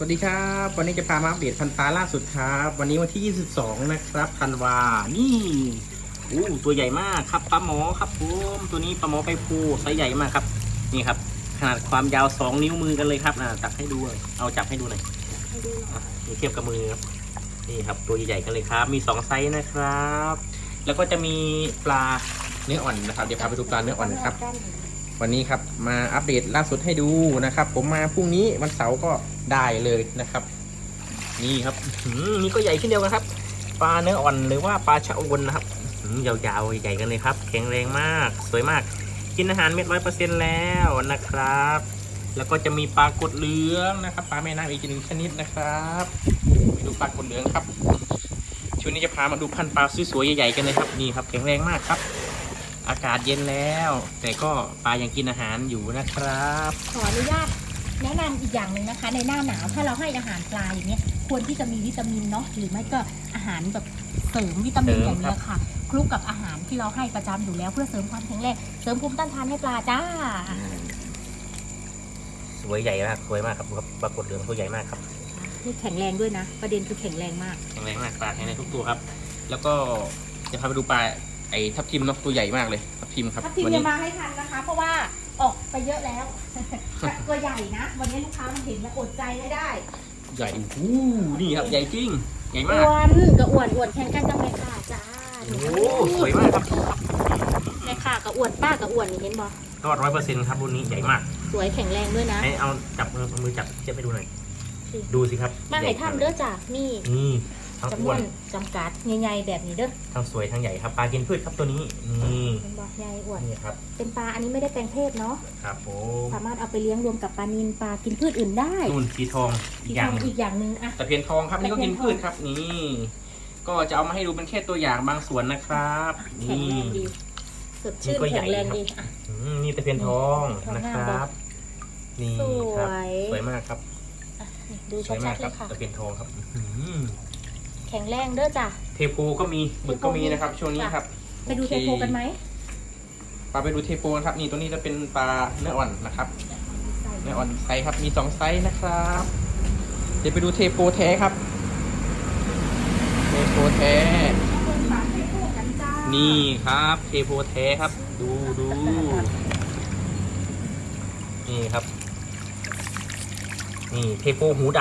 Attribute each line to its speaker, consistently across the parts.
Speaker 1: สวัสดีครับ วันนี้จะพามาอัปเดตพันธุ์ปลาล่าสุดครับ วันนี้วันที่ 22 นะครับธันวา นี่อู้ตัวใหญ่มากครับปลาหมอครับผมตัวนี้ปลาหมอไปภูไซส์ใหญ่มากครับ นี่ครับ ขนาดความยาว 2 นิ้วมือกันเลยครับอะตักให้ดูหน่อยเอาจับให้ดูหน่อยนี่เทียบกับมือครับนี่ครับ ตัวใหญ่ๆกันเลยครับ มี 2 ไซส์นะครับ แล้วก็จะมีปลาเนื้ออ่อนนะครับ เดี๋ยวพาไปดูปลาเนื้ออ่อนครับ วันนี้ครับมาอัปเดตล่าสุดให้ดูนะครับ ผมมาพรุ่งนี้วันเสาร์ก็ได้เลยนะครับ นี่ครับนี่ก็ใหญ่เช่นเดียวกันครับปลาเนื้ออ่อนหรือว่าปลาชะอวนนะครับยาวๆใหญ่กันเลยครับ แข็งแรงมาก สวยมาก กินอาหารเม็ดร้อยเปอร์เซ็นต์แล้วนะครับ แล้วก็จะมีปลากดเหลืองนะครับปลาแม่น้ำอีกหนึ่งชนิดนะครับไปดูปลากดเหลืองครับช่วงนี้จะพามาดูพันธุ์ปลาสวยๆใหญ่ๆกันเลยครับนี่ครับแข็งแรงมากครับ อากาศเย็นแล้ว แต่ก็ปลายังกินอาหารอยู่นะครับ
Speaker 2: ขออนุญาตแนะนำอีกอย่างหนึ่งนะคะ ในหน้าหนาวถ้าเราให้อาหารปลาอย่างเงี้ยควรที่จะมีวิตามินเนาะหรือไม่ก็อาหารแบบเสริมวิตามิน
Speaker 1: เสริม
Speaker 2: อย่างเงี้ยค่ะคลุกกับอาหารที่เราให้ประจำอยู่แล้วเพื่อเสริมความแข็งแรงเสริมภูมิต้านทานให้ปลาจ้า
Speaker 1: สวยใหญ่มากสวยมากครับดูครับปลากดเหลืองตัวใหญ่มากครับ
Speaker 2: นี่แข็งแรงด้วยนะ ประเด็นคือแข็งแรงมาก
Speaker 1: แข็งแรงมากปลาแข็งแรงทุกตัวครับ แล้วก็จะพาไปดูปลา ไอ้ทับทิมเนาะตัวใหญ่มากเลยทับทิมครับ
Speaker 2: ถ้าทีม
Speaker 1: วั
Speaker 2: จะ
Speaker 1: นี้
Speaker 2: มาให้ทันนะคะ เพราะว่าออกไปเยอะแล้ว ตัวใหญ่นะ วันนี้ลูกค้ามันเห็นแล้วอดใจไม่ได้
Speaker 1: ใหญ่อู้นี่ครับใหญ่จริงใหญ่
Speaker 2: อ้
Speaker 1: มาก
Speaker 2: วนกับอ้วนอ้วนแข่งกันจังเลยค่ะจ้า
Speaker 1: โอ้สวยมากครับ
Speaker 2: แม่ค่ะกับอ้วนป้ากับอ้วนนี่เห็นบ่
Speaker 1: รอดร้อยเปอร์เซ็นต์ครับรุ่นนี้ใหญ่มาก
Speaker 2: สวยแข็งแรงด้วยนะ
Speaker 1: ให้เอาจับมือเอามือจับเทียบให้ดูหน่อย
Speaker 2: สิ
Speaker 1: ดูสิครับ
Speaker 2: มาให้ทำเด้อจ้ะนี่
Speaker 1: นี่ ทั้ง
Speaker 2: จำน
Speaker 1: อ้ว
Speaker 2: วนนจำกัดใหญ่ๆแบบนี้เด้อ
Speaker 1: ทั้งสวยทั้งใหญ่ครับปลากินพืชครับตัวนี้นี่
Speaker 2: เป็นบอกใหญ่อ้วน
Speaker 1: นี่ครับ
Speaker 2: เป็นปลาอันนี้ไม่ได้แปลงเพศเนาะ
Speaker 1: ครับผม
Speaker 2: สามารถเอาไปเลี้ยงรวมกับปลานิลปลากินพืชอื่นได้
Speaker 1: นู่นสีทองอี
Speaker 2: ที่
Speaker 1: กอย่างห
Speaker 2: ทำ
Speaker 1: นึ่ง
Speaker 2: อีกอย่างหนึ่งอะ
Speaker 1: ตะเพียนทองครับนี่ก็
Speaker 2: ตะเพี
Speaker 1: กิ
Speaker 2: ย
Speaker 1: น
Speaker 2: นทอง
Speaker 1: พืชครับนี่ก็จะเอามาให้ดูเป็นแค่ตัวอย่างบางส่วนนะครับ
Speaker 2: แข็ง
Speaker 1: นี่
Speaker 2: แรงดีสดชื่น
Speaker 1: นี่ก็ใหญ่
Speaker 2: แข็งแรง
Speaker 1: ครับ
Speaker 2: ดีอะ
Speaker 1: อืมนี่ตะเพียนทอง
Speaker 2: ทอง
Speaker 1: นะ
Speaker 2: งาม
Speaker 1: ค
Speaker 2: บ่
Speaker 1: รับ นี่
Speaker 2: ส
Speaker 1: ครับ
Speaker 2: วย
Speaker 1: สวยมากครับ
Speaker 2: อะนี่ดู
Speaker 1: สวยมา
Speaker 2: ชั
Speaker 1: ก
Speaker 2: ดๆ
Speaker 1: ค
Speaker 2: เลยค่ะ
Speaker 1: รับตะเพียนทองครับอื้อหือ
Speaker 2: แข็งแรงเด้อจ้ะ
Speaker 1: เทโพก็มีบึกก็มีนะครับ ช่วงนี้ครับ
Speaker 2: ไปดูเท
Speaker 1: อค
Speaker 2: โพกันไหม
Speaker 1: ปลาไปดูเทโพกันครับ นี่ตัวนี้จะเป็นปลาเนื้ออ่อนนะครับ เนื้ออ่อนไซส์ครับ มีสองไซส์นะครับ เดี๋ยวไปดูเทโพแท้ครับ เทโพแท้
Speaker 2: ปลาเทโพกันจ้า
Speaker 1: นี่ครับเทโพแท้ครับ ดูดู นี่ครับ นี่เทโพหูด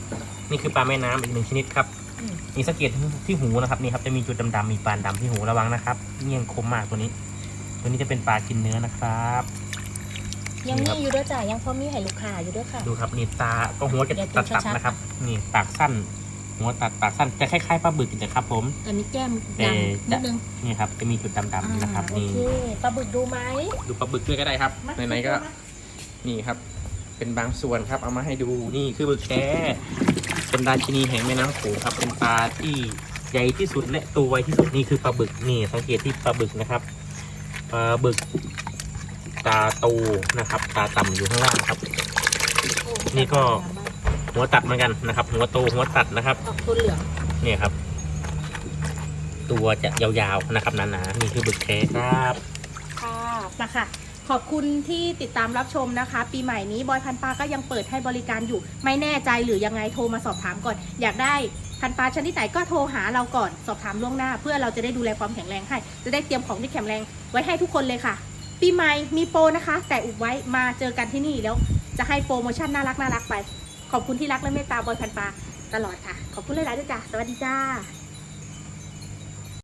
Speaker 1: ำ นี่คือปลาแม่น้ำอีกหนึ่งชนิดครับ
Speaker 2: อืม
Speaker 1: นี่สังเกตที่หูนะครับนี่ครับจะมีจุดดำๆมีปานดำที่หูระวังนะครับเงี่ยงคมมากตัวนี้ ตัวนี้จะเป็นปลากินเนื้อนะครับ
Speaker 2: ยังมีอยู่เด้อจ้ะยังพอมีให้ลูกค้าอยู่เด้อค่ะ
Speaker 1: ดูครับนี่ตาก็หัวจะ
Speaker 2: เดี๋ยวดู
Speaker 1: ตัด
Speaker 2: ชั
Speaker 1: ตั
Speaker 2: ด
Speaker 1: ด
Speaker 2: ๆ
Speaker 1: นะครับ นี่ปากสั้น หัวตัดปากสั้นจะคล้ายๆปลาบึกนะครับ ผม
Speaker 2: แต่มีแก้ม
Speaker 1: แต่
Speaker 2: ดำนิดนึง
Speaker 1: นี่ครับจะมีจุดดำๆนะครับ
Speaker 2: อ่าโอ
Speaker 1: นี่
Speaker 2: เคปลาบึกดูไหม
Speaker 1: ดูปลาบึกด้วยก็ได้ครับ
Speaker 2: มา
Speaker 1: ไหนๆก็
Speaker 2: มา
Speaker 1: นี่ครับ เป็นบางส่วนครับเอามาให้ดูนี่คือบึกแท้ เป็นราชินีแห่งแม่น้ำโขงครับเป็นปลาที่ใหญ่ที่สุดและตัวไวที่สุดนี่คือปลาบึกนี่สังเกตที่ปลาบึกนะครับปลาบึกตาโตนะครับตาต่ำอยู่ข้างล่างครับ
Speaker 2: โอ้
Speaker 1: นี่ก็หัวตัดเหมือนกันนะครับ หัวโตหัวตัดนะครับ
Speaker 2: ออกตัวเหลือง
Speaker 1: เนี่ยครับ ตัวจะยาวๆนะครับหนาๆนี่คือบึกแท้ครับ
Speaker 2: ค่ะมาค่ะ ขอบคุณที่ติดตามรับชมนะคะ ปีใหม่นี้บอยพันปลาก็ยังเปิดให้บริการอยู่ ไม่แน่ใจหรือยังไงโทรมาสอบถามก่อน อยากได้พันปลาชนิดไหนก็โทรหาเราก่อนสอบถามล่วงหน้า เพื่อเราจะได้ดูแลความแข็งแรงให้ จะได้เตรียมของที่แข็งแรงไว้ให้ทุกคนเลยค่ะ ปีใหม่มีโปรนะคะ แต่อุบไว้มาเจอกันที่นี่แล้วจะให้โปรโมชั่นน่ารักน่ารักไป ขอบคุณที่รักและเมตตาบอยพันปลาตลอดค่ะ ขอบคุณหลายๆด้วยจ้ะสวัสดีจ้า